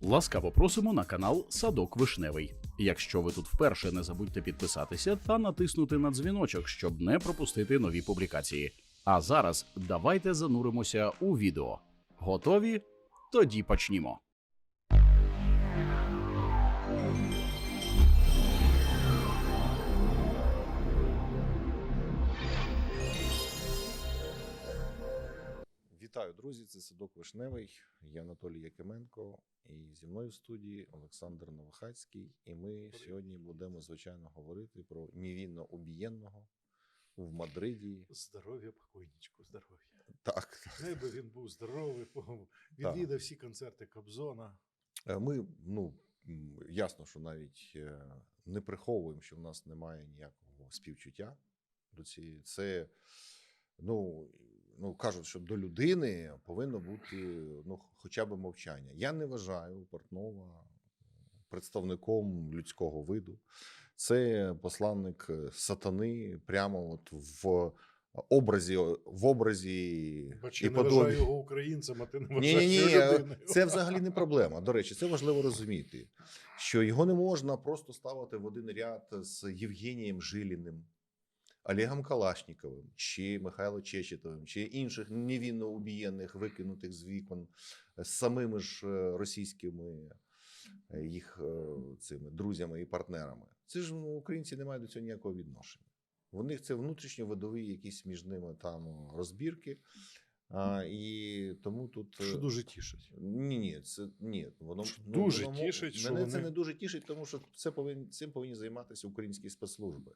Ласкаво просимо на канал Садок Вишневий. Якщо ви тут вперше, не забудьте підписатися та натиснути на дзвіночок, щоб не пропустити нові публікації. А зараз давайте зануримося у відео. Готові? Тоді почнімо. Вітаю, друзі! Це Садок Вишневий. Я Анатолій Якименко, і зі мною в студії Олександр Новохацький. І ми сьогодні будемо звичайно говорити про невінно убієнного в Мадриді. Здоров'я покойничку, здоров'я. Так, Хай би він був здоровий, відвідав всі концерти Кобзона. Е, ми ну ясно, що навіть е, не приховуємо, що в нас немає ніякого співчуття до цієї. Це ну, ну кажуть, що до людини повинно бути ну, хоча б мовчання. Я не вважаю Портнова представником людського виду. Це посланник е, сатани прямо от в образі, в образі Бач, і я не вважаю подобі. його українцем, а ти не вважаєш ні, ні, його людиною. це взагалі не проблема. До речі, це важливо розуміти, що його не можна просто ставити в один ряд з Євгенієм Жиліним, Олегом Калашніковим, чи Михайло Чечетовим, чи інших невинно убієнних, викинутих з вікон з самими ж е, російськими е, їх е, цими друзями і партнерами. Це ж ну, українці не мають до цього ніякого відношення. У них це внутрішньо-видові якісь між ними там розбірки. А, і тому тут е, Що дуже тішить. ні, ні, це ні, воно ну, дуже воно мо- тішить, що це вони- не дуже тішить, тому що це повинні цим повинні займатися українські спецслужби.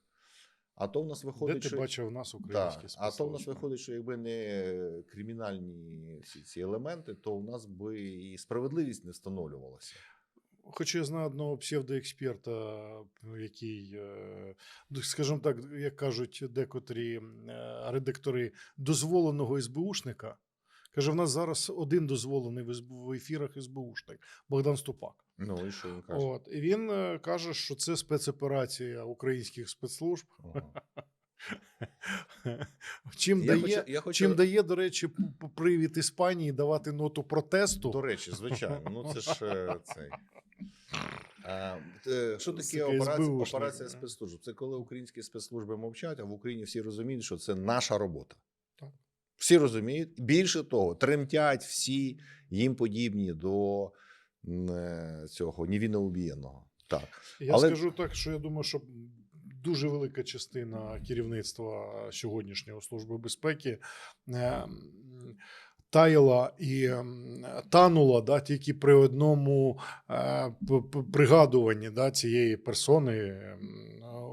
А то в нас Де виходить, ти що бачив нас да, українські а то в нас виходить, що якби не кримінальні всі ці елементи, то у нас би і справедливість не встановлювалася. Хоча я знаю одного псевдоексперта, який, е, ну, скажімо так, як кажуть декотрі е, редактори дозволеного СБУшника. Каже, в нас зараз один дозволений в, в ефірах СБУшник Богдан Ступак. Ну і що він каже? От, і він е, каже, що це спецоперація українських спецслужб. Ага. Чим, Я дає, хочу- я хочу- чим дає, до речі, п- п- привід Іспанії давати ноту протесту. До речі, звичайно, ну це ж е, цей. А, е, що таке операція, СБУшник. операція спецслужб? Це коли українські спецслужби мовчать, а в Україні всі розуміють, що це наша робота. Так. Всі розуміють. Більше того, тремтять всі їм подібні до цього невинно Так. Я Але- скажу так, що я думаю, що дуже велика частина керівництва сьогоднішнього служби безпеки е, таяла і танула да, тільки при одному е, пригадуванні да, цієї персони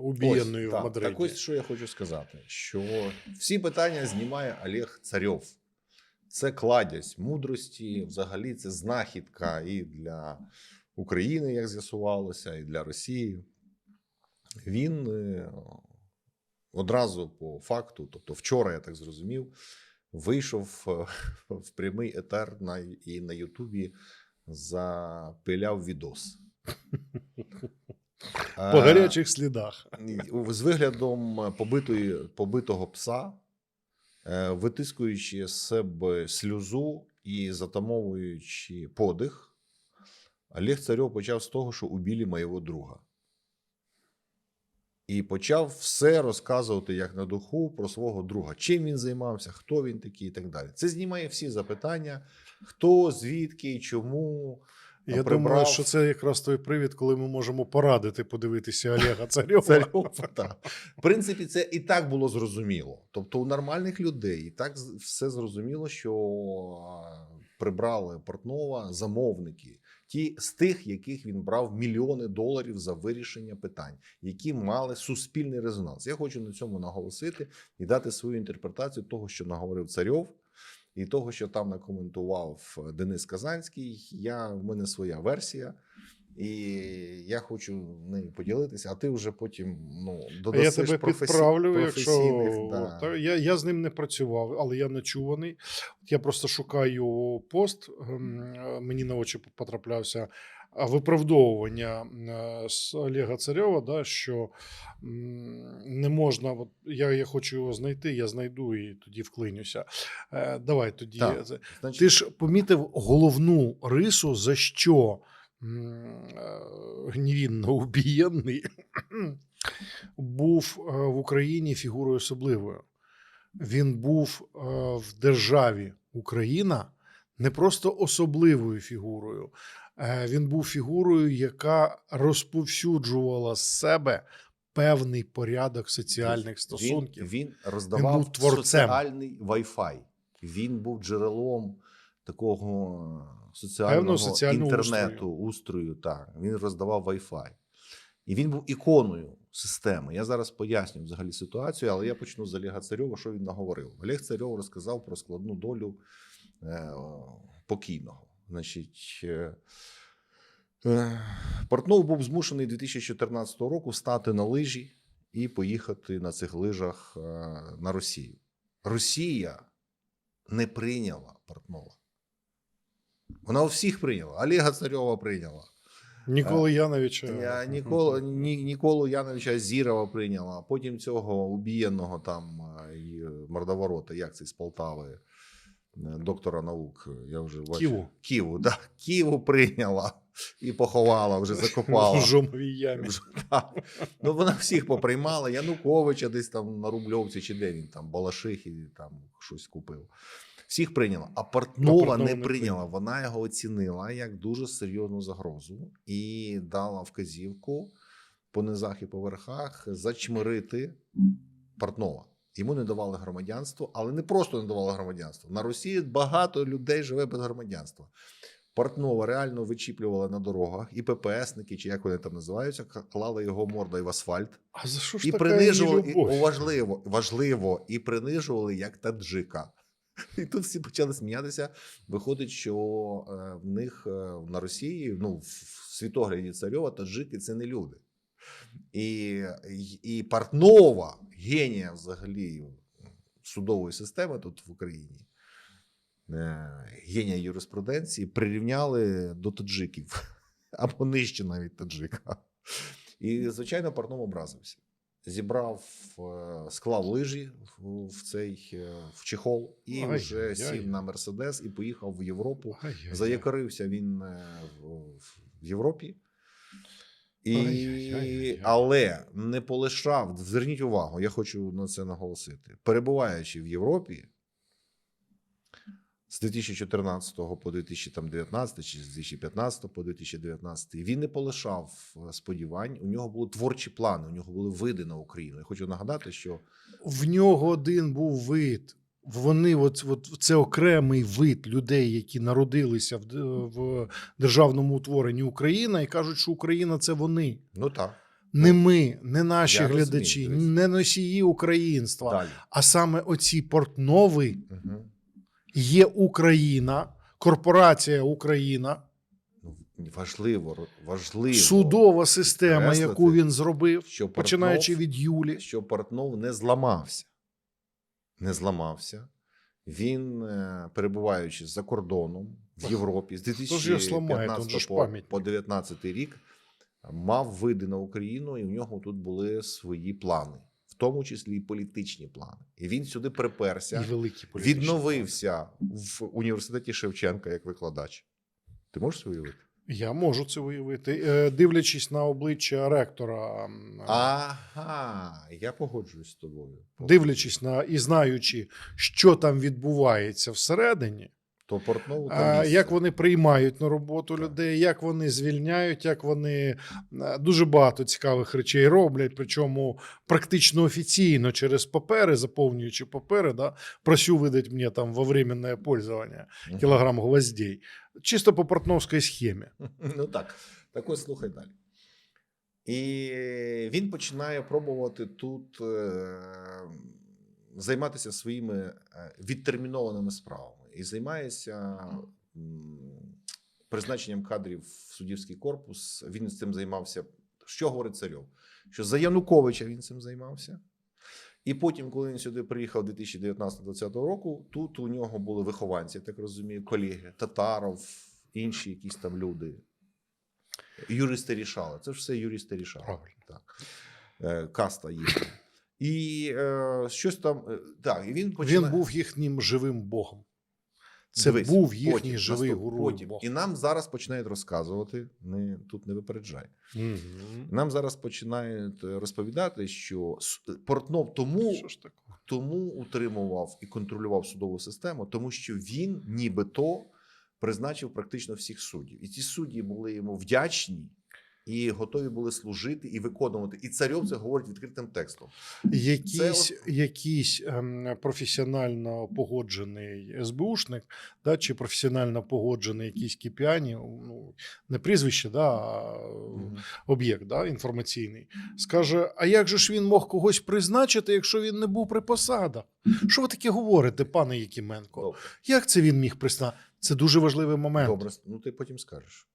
Ось, в так, Так ось що я хочу сказати: що всі питання знімає Олег Царьов. Це кладязь мудрості, взагалі це знахідка і для України, як з'ясувалося, і для Росії. Він е, одразу по факту, тобто вчора, я так зрозумів, вийшов е, в прямий етер на, і на Ютубі запиляв відос. По Е, гарячих слідах. з виглядом побитої, побитого пса, витискуючи з себе сльозу і затамовуючи подих, Олег Царьов почав з того, що убили моєго друга. І почав все розказувати як на духу про свого друга, чим він займався, хто він такий і так далі. Це знімає всі запитання: хто, звідки, чому. Я прибрав. думаю, що це якраз той привід, коли ми можемо порадити подивитися Олега Царьова. Царьова, так. В принципі, це і так було зрозуміло. Тобто, у нормальних людей і так все зрозуміло, що прибрали Портнова замовники, ті з тих, яких він брав мільйони доларів за вирішення питань, які мали суспільний резонанс. Я хочу на цьому наголосити і дати свою інтерпретацію того, що наговорив Царьов. І того, що там накоментував Денис Казанський, я в мене своя версія. І я хочу нею поділитися, а ти вже потім ну, додасиш Я тебе професі- підправлю, якщо да. Та, я, я з ним не працював, але я начуваний. Я просто шукаю пост. ем, е, Мені на очі потраплявся виправдовування е, з Олега Царьова, да, що не можна. От, я, я хочу його знайти, я знайду і тоді вклинюся. Е, Давай тоді. Так. Значить, Ти ж помітив головну рису, за що е, гнівінно убієнний, був в Україні фігурою особливою. Він був в державі Україна не просто особливою фігурою, він був фігурою, яка розповсюджувала з себе певний порядок соціальних стосунків. Він, він роздавав був творцем. соціальний Wi-Fi. Він був джерелом такого соціального соціального інтернету, устрою. Так. Він роздавав Wi-Fi. І він був іконою системи. Я зараз поясню взагалі ситуацію, але я почну з Олега Царьова, що він наговорив. Олег Царьов розказав про складну долю е, покійного. Значить, е, е, Портнов був змушений 2014 року стати на лижі і поїхати на цих лижах е, на Росію. Росія не прийняла Портнова. Вона у всіх прийняла. Олега Царьова прийняла. Ніколи Яновича. Я Нікола, Ні, Ніколу Яновича Зірова прийняла, потім цього убієнного там мордоворота, як це з Полтави, доктора наук. Я вже бачу. Ківу. Ківу, да. Ківу прийняла і поховала, вже закопала. В жомовій ямі. Вже, так. Ну, вона всіх поприймала. Януковича десь там на Рубльовці чи де він там, Балашихі там щось купив. Всіх прийняла. А Портнова Портнова не не прийняла. Вона його оцінила як дуже серйозну загрозу і дала вказівку по низах і по верхах зачмирити Портнова. Йому не давали громадянство, але не просто не давали громадянство. На Росії багато людей живе без громадянства. Портнова реально вичіплювали на дорогах, і ППСники, чи як вони там називаються, клали його мордою в асфальт А за що ж і принижували і, о, важливо, важливо, і принижували як таджика. І тут всі почали сміятися. Виходить, що е, в них е, на Росії, ну в світогляді царьова, таджики це не люди. І, і, Портнова, генія взагалі судової системи тут в Україні, е, генія юриспруденції, прирівняли до таджиків або нижче навіть таджика. І, звичайно, Портнов образився. Зібрав, е, склав лижі в, цей е, в чехол і Ай-яй-яй. вже сів на Мерседес і поїхав в Європу. Ай-яй-яй. Заякорився він в, в Європі. І, Ай-яй-яй-яй. але не полишав. Зверніть увагу, я хочу на це наголосити. Перебуваючи в Європі з 2014 по 2019, чи з 2015 по 2019, він не полишав е, сподівань. У нього були творчі плани, у нього були види на Україну. Я хочу нагадати, що в нього один був вид. Вони, от, от це окремий вид людей, які народилися в, в державному утворенні Україна, і кажуть, що Україна це вони. ну так, Не ми, не наші Я глядачі, дивись. не носії українства, далі. а саме оці портнови Угу. є Україна, корпорація Україна, Ну, важливо, важливо. судова система, яку він зробив, що Портнов- починаючи від Юлі. що Портнов не зламався. Не зламався. Він, е, перебуваючи за кордоном в Європі з Хто ж його зламає? Тут же 2015 по, пам'ятник. по 19 рік, мав види на Україну, і в нього тут були свої плани, в тому числі і політичні плани. І він сюди приперся, І великі відновився в університеті Шевченка як викладач. Ти можеш уявити? Я можу це виявити, Е, дивлячись на обличчя ректора, Ага, я погоджуюсь з тобою. дивлячись на і знаючи, що там відбувається всередині, То Портнову там а, як вони приймають на роботу людей, як вони звільняють, як вони е, дуже багато цікавих речей роблять, причому практично офіційно через папери, заповнюючи папери, да, просю видать мені там во временное пользование кілограм гвоздей. Чисто по портновській схемі. Ну так. Так ось слухай далі. І він починає пробувати тут е, займатися своїми е, відтермінованими справами. І займається призначенням кадрів в суддівський корпус. Він цим займався. Що говорить Царьов? Що за Януковича він цим займався. І потім, коли він сюди приїхав 2019-2020 року, тут у нього були вихованці, я так розумію, колеги, Татаров, інші якісь там люди. Юристи рішали. Це ж все юристи рішали. Правильно. Так. Е, Каста їхня. І е, щось там. е, Так, і він починає... Він був їхнім живим богом. Це Дивись, був їхній потім, живий наступ- гуру. Потім. І нам зараз починають розказувати, не, тут не випереджай. Угу. Нам зараз починають е, розповідати, що с- Портнов тому, Що ж тому утримував і контролював судову систему, тому що він нібито призначив практично всіх суддів. І ці судді були йому вдячні і готові були служити і виконувати. І царьов це говорить відкритим текстом. Якийсь, Це якийсь ем, професіонально погоджений СБУшник, да, чи професіонально погоджений якийсь кіпіані, ну, не прізвище, да, а об'єкт да, інформаційний, скаже: А як же ж він мог когось призначити, якщо він не був при посадах? Що ви таке говорите, пане Якименко? Добре, Як це він міг призначити? Це дуже важливий момент. добре, ну ти потім скажеш.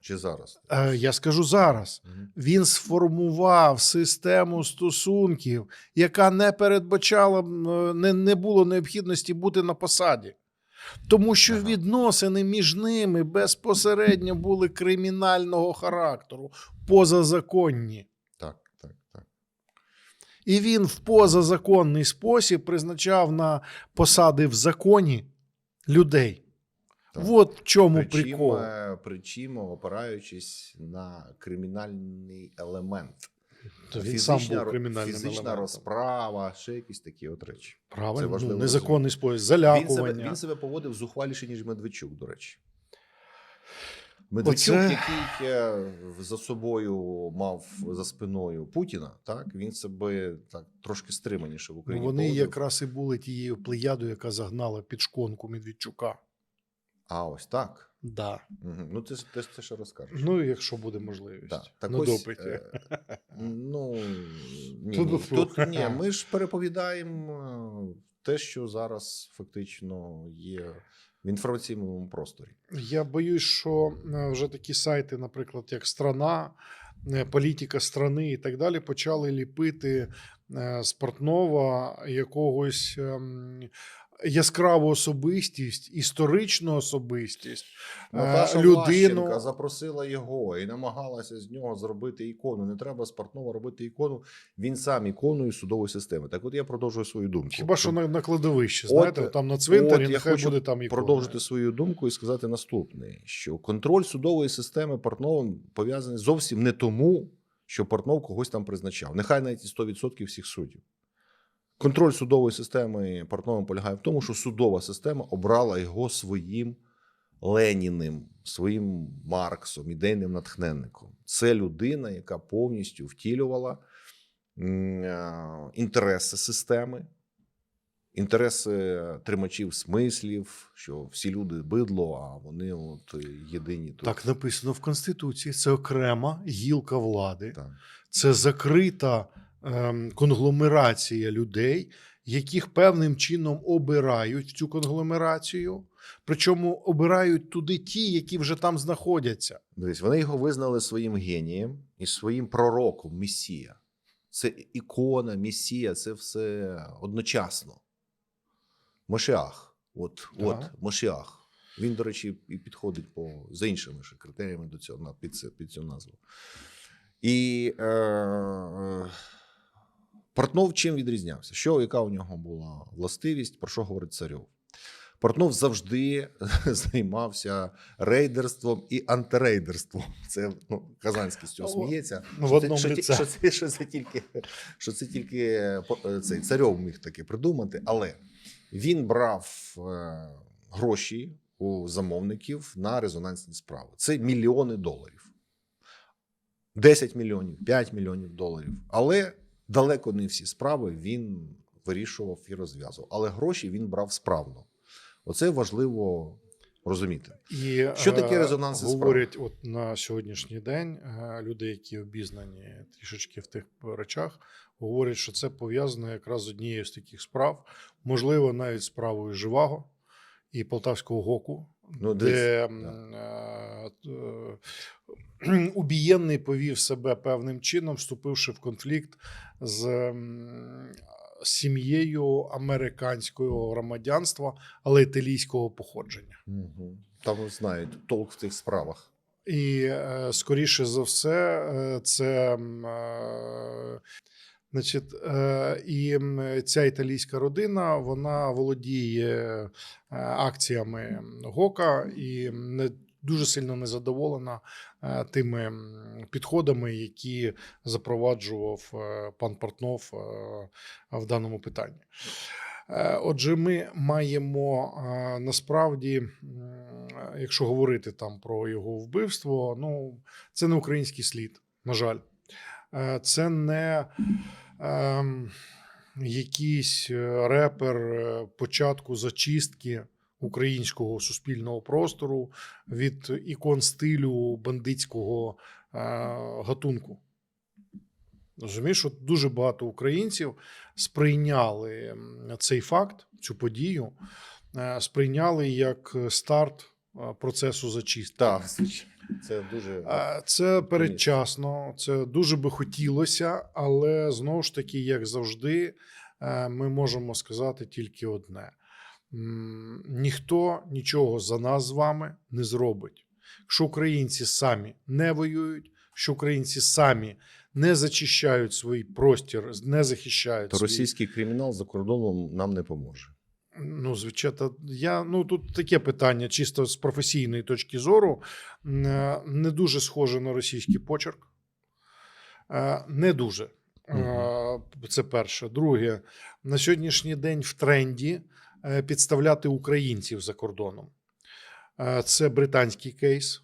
Чи зараз? Е, я скажу зараз. Мгм. Він сформував систему стосунків, яка не передбачала е, не, не було необхідності бути на посаді. Тому що Ага. відносини між ними безпосередньо були кримінального характеру, позазаконні. Так, так, так. І він в позазаконний спосіб призначав на посади в законі людей. Так. От в чому Причим, прикол. причим опираючись на кримінальний елемент. То він сам був кримінальним фізична елементом. розправа, ще якісь такі от речі. Це Правильно, важливо ну, незаконний спосіб, Він себе, він себе поводив зухваліше, ніж Медведчук, до речі. Медведчук, Оце- який за собою мав за спиною Путіна, так він себе так трошки стриманіше в Ну, Україні. вони поводив. якраз і були тією плеядою, яка загнала під шконку Медведчука. А ось так. Да. Угу. Ну, ти, ти, ти ще розкажеш. Ну, якщо буде можливість. Так, так на ось, допиті. е, Ну ні, Тут ні. Тут ні, ми ж переповідаємо е, те, що зараз фактично є в інформаційному просторі. Я боюсь, що е, вже такі сайти, наприклад, як Страна, е, політика страни і так далі, почали ліпити е, з Портнова якогось ем, яскраву особистість, історичну особистість, е, Наташа людину. Влащенка запросила його і намагалася з нього зробити ікону. Не треба з Портнова робити ікону. Він сам іконою судової системи. Так, от я продовжую свою думку. Хіба що на, на кладовищі, От, там на цвинтарі, от я нехай хочу буде там ікона. продовжити свою думку і сказати наступне: що контроль судової системи Портновим пов'язаний зовсім не тому, що Портнов когось там призначав. Нехай навіть і 100% всіх суддів. Контроль судової системи Портновим полягає в тому, що судова система обрала його своїм Леніним, своїм Марксом, ідейним натхненником. Це людина, яка повністю втілювала е, інтереси системи, інтереси тримачів смислів, що всі люди бидло, а вони от е, єдині тут. Так написано в Конституції. Це окрема гілка влади. Так. Це закрита ем, конгломерація людей, яких певним чином обирають в цю конгломерацію. Причому обирають туди ті, які вже там знаходяться. Дивись, вони його визнали своїм генієм і своїм пророком, Месія. Це ікона, Месія, це все одночасно. Мошіах. От, Да. от Мошіах. Він, до речі, і підходить по, за іншими ще критеріями до цього, на- під, це, під цю назву. І е, е, Портнов чим відрізнявся? Що, яка у нього була властивість, про що говорить царьов? Портнов завжди займався рейдерством і антирейдерством. Це ну, Казанський з цього Ну, сміється. в Що одному це, що, що, це, що це тільки, що це тільки е, цей царьов міг таке придумати, але він брав е, гроші у замовників на резонансні справи. Це мільйони доларів. 10 мільйонів, 5 мільйонів доларів. Але далеко не всі справи він вирішував і розв'язував. Але гроші він брав справно. Оце важливо розуміти. І Що таке е, резонансні справи? Говорять, от на сьогоднішній день е, люди, які обізнані трішечки в тих речах, говорять, що це пов'язано якраз з однією з таких справ, можливо, навіть справою Живаго і Полтавського ГОКу, Ну, де е, е, убієнний повів себе певним чином, вступивши в конфлікт з сім'єю американського громадянства, але італійського походження. Угу. Там знають толк в цих справах. І е, скоріше за все, це Значить, е, і ця італійська родина вона володіє е, акціями Гока і не дуже сильно незадоволена е, тими підходами, які запроваджував пан Портнов в даному питанні. Отже, ми маємо насправді, якщо говорити там про його вбивство, ну це не український слід, на жаль. Е, Це не ем, якийсь е, репер е, початку зачистки українського суспільного простору від ікон стилю бандитського гатунку. Розумієш, що дуже багато українців сприйняли цей факт, цю подію, сприйняли як старт процесу зачистки. Так. Це дуже Це передчасно, це дуже би хотілося, але знову ж таки, як завжди, е, ми можемо сказати тільки одне: ніхто нічого за нас з вами не зробить. Якщо українці самі не воюють, що українці самі не зачищають свій простір, не захищають то свій- російський кримінал за кордоном нам не поможе. Ну, звичайно, я ну тут таке питання, чисто з професійної точки зору, е, не дуже схоже на російський почерк. Е, Не дуже. Е, Це перше. Друге, на сьогоднішній день в тренді підставляти українців за кордоном. Це британський кейс,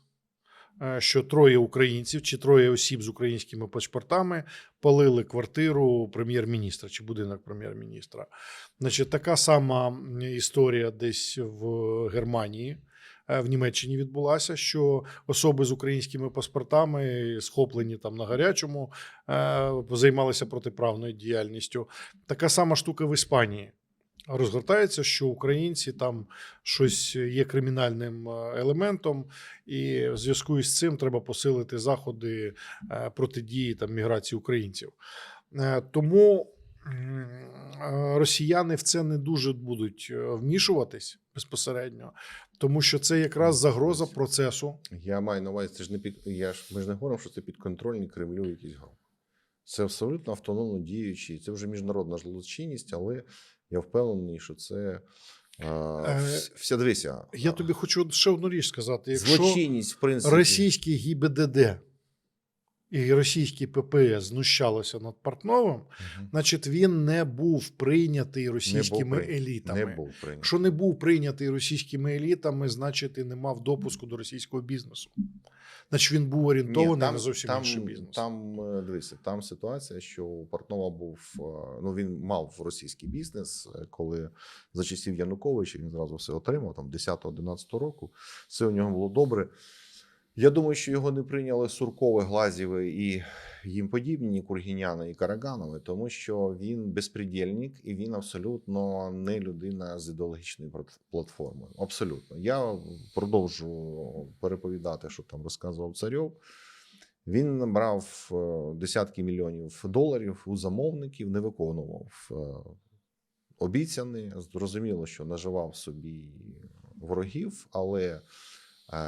що троє українців чи троє осіб з українськими паспортами палили квартиру прем'єр-міністра чи будинок прем'єр-міністра. Значить, така сама історія десь в Германії. е, В Німеччині відбулася, що особи з українськими паспортами, схоплені там на гарячому, е, займалися протиправною діяльністю. Така сама штука в Іспанії. Розгортається, що українці там щось є кримінальним е, елементом, і в зв'язку із цим треба посилити заходи е, протидії там міграції українців. Е, Тому росіяни в це не дуже будуть вмішуватись безпосередньо, тому що це якраз загроза процесу. Я маю на увазі, це ж не під я ж ми ж не говоримо, що це підконтрольні Кремлю якісь групи. Це абсолютно автономно діючі. Це вже міжнародна злочинність, але я впевнений, що це е, вся дивися. Я тобі хочу ще одну річ сказати: якщо злочинність, в принципі, російський ГІБДД і російський ППС знущалося над Портновим, Мгм. значить він не був прийнятий російськими прийнятий. елітами. не був прийнятий. Якщо не був прийнятий російськими елітами, значить і не мав допуску до російського бізнесу. Значить, він був орієнтований Ні, на зовсім там, інший бізнес. Там е, дивися, там ситуація, що у Портнова був е, ну він мав російський бізнес, е, коли за часів Януковича він зразу все отримав там 10-11 року. Все у нього було добре. Я думаю, що його не прийняли Суркови, Глазєви і їм подібні, Кургіняни і Караганови, тому що він безпредельник і він абсолютно не людина з ідеологічною плат- платформою. Абсолютно. Я продовжу переповідати, що там розказував Царьов. Він брав е, десятки мільйонів доларів у замовників, не виконував е, обіцяне. Зрозуміло, що наживав собі ворогів, але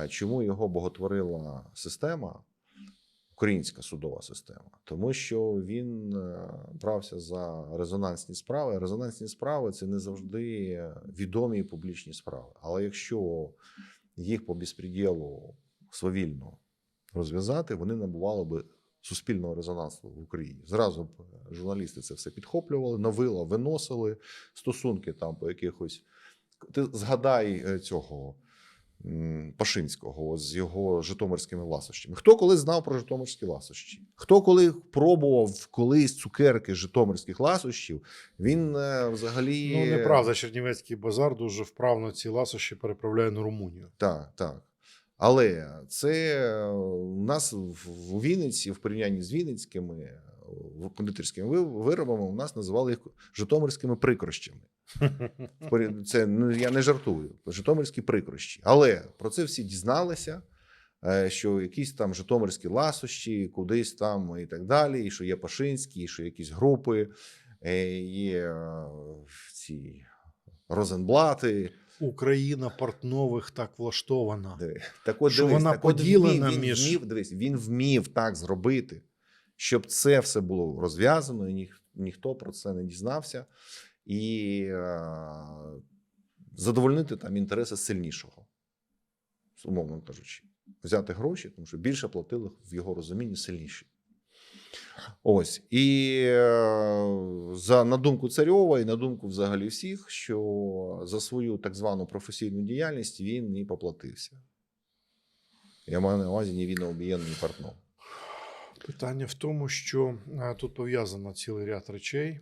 чому його боготворила система, українська судова система? Тому що він е, брався за резонансні справи. Резонансні справи це не завжди відомі публічні справи. Але якщо їх по безпреділу свавільно розв'язати, вони набували би суспільного резонансу в Україні. Зразу б е, журналісти це все підхоплювали, новила виносили стосунки там по якихось. Ти згадай е, цього Пашинського з його житомирськими ласощами. Хто коли знав про житомирські ласощі? Хто коли пробував колись цукерки житомирських ласощів? Він е, взагалі Ну, неправда, Чернівецький базар дуже вправно ці ласощі переправляє на Румунію. Так, так. Але це е, у нас в Вінниці, в порівнянні з Вінницькими кондитерськими виробами, у нас називали їх житомирськими прикрощами. Це ну, я не жартую. Житомирські прикрощі. Але про це всі дізналися. е, Що якісь там житомирські ласощі, кудись там і так далі, і що є Пашинські, і що якісь групи, е, є е, ці Розенблати. Україна портнових так влаштована. Так от, Що дивись, вона так от поділена він, між- Він вмів, дивись, він вмів так зробити, щоб це все було розв'язано, і ніх, ніхто про це не дізнався, і е, задовольнити там інтереси сильнішого, умовно кажучи, взяти гроші, тому що більше платили в його розумінні сильніші. Ось і е, за на думку Царьова і на думку взагалі всіх, що за свою так звану професійну діяльність він і поплатився. Я маю на увазі невинно об'єднаний партнер. Питання в тому, що е, тут пов'язано цілий ряд речей, е,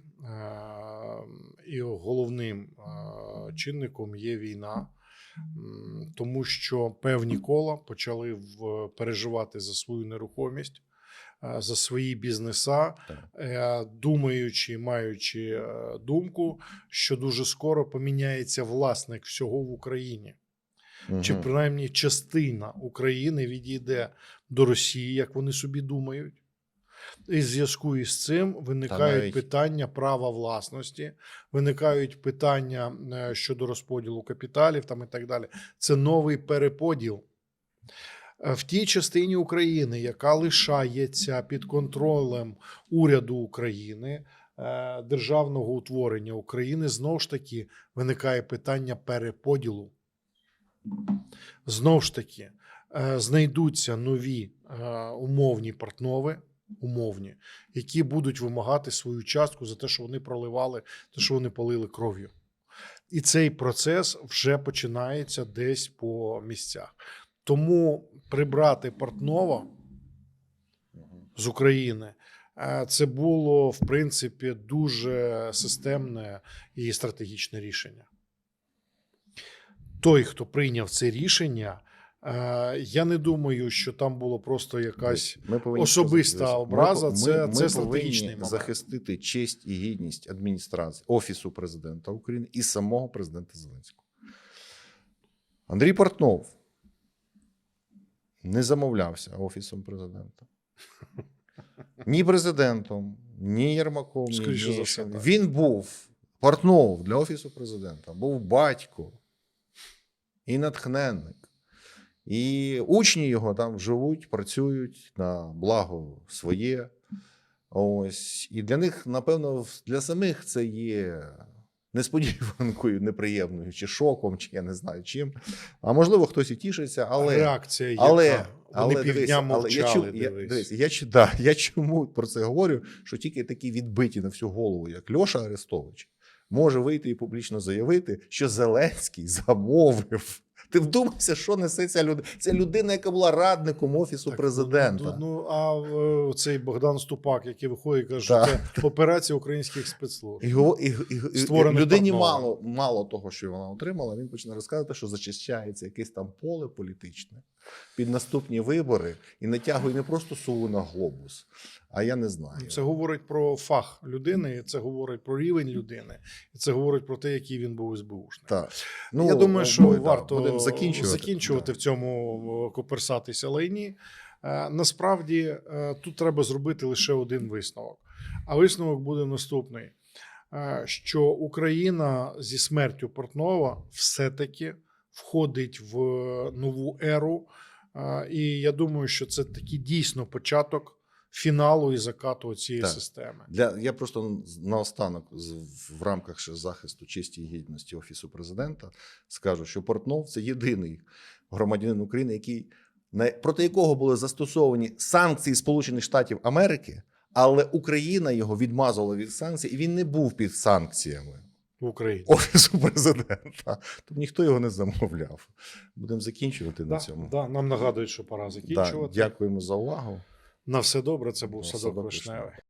і головним е, чинником є війна, тому що певні кола почали переживати за свою нерухомість, за свої бізнеса, думаючи, маючи думку, що дуже скоро поміняється власник всього в Україні чи принаймні частина України відійде до Росії, як вони собі думають. І в зв'язку із цим виникають навіть- питання права власності, виникають питання е, щодо розподілу капіталів там і так далі. Це новий переподіл. Е, В тій частині України, яка лишається під контролем уряду України, е, державного утворення України, знову ж таки виникає питання переподілу. Знову ж таки, е, знайдуться нові е, умовні партнови, умовні, які будуть вимагати свою частку за те, що вони проливали, те, що вони полили кров'ю. І цей процес вже починається десь по місцях. Тому прибрати Портнова з України. е, Це було в принципі дуже системне і стратегічне рішення. Той, хто прийняв це рішення, е, я не думаю, що там було просто якась Ми особиста сказати, образа, ми- це- ми це повинні стратегічний момент. захистити честь і гідність адміністрації офісу президента України і самого президента Зеленського. Андрій Портнов не замовлявся офісом президента. Ні президентом, ні Єрмаком, ні за все. Він був Портнов для офісу президента, був батько і натхненник. І учні його там живуть, працюють на благо своє. Ось. І для них, напевно, для самих це є несподіванкою, неприємною, чи шоком, чи я не знаю чим. А можливо, хтось і тішиться, але. реакція, яка Але, вони але, півдня але мовчали. я, чу, я, дивись. дивись, я, да, я чому про це говорю? Що тільки такі відбиті на всю голову, як Льоша Арестович, може вийти і публічно заявити, що Зеленський замовив. Ти вдумайся, що несе ця людина. Це людина, яка була радником офісу Так, президента. Ну, ну а е, цей Богдан Ступак, який виходить і каже, Так. що це операція українських спецслужб. І, і, і, і, людині мало, мало того, що вона отримала. Він почне розказувати, що зачищається якесь там поле політичне під наступні вибори і натягує не просто сову на глобус, а я не знаю. Це говорить про фах людини, це говорить про рівень людини, і це говорить про те, який він був СБУшник. Так. Я думаю, що ну, да, варто будемо закінчувати. закінчувати в цьому коперсатися лайні. Е, Насправді е, тут треба зробити лише один висновок. А висновок буде наступний: е, що Україна зі смертю Портнова все-таки входить в нову еру. Е, І я думаю, що це такий дійсно початок фіналу і закату цієї Так. системи. Для я просто наостанок в рамках ще захисту честі і гідності офісу президента скажу, що Портнов це єдиний громадянин України, який на- проти якого були застосовані санкції Сполучених Штатів Америки, але Україна його відмазала від санкцій, і він не був під санкціями В Україні. офісу президента. Тобто ніхто його не замовляв. Будемо закінчувати на цьому. да, нам нагадують, що пора Да, закінчувати. дякуємо за увагу. На все добре. Це був на садок «Садок вишневий. вишневий».